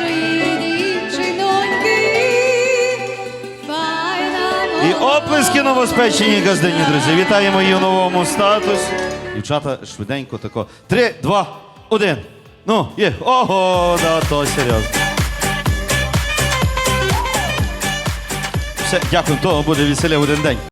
Нашої дівчиноньки. І оплески новоспеченій газдині, друзі. Вітаємо її у новому статусі. Дівчата, швиденько тако. Три, два, один. Ну, є. Ого, да, то серйозно. Все, дякую, того буде веселя один день.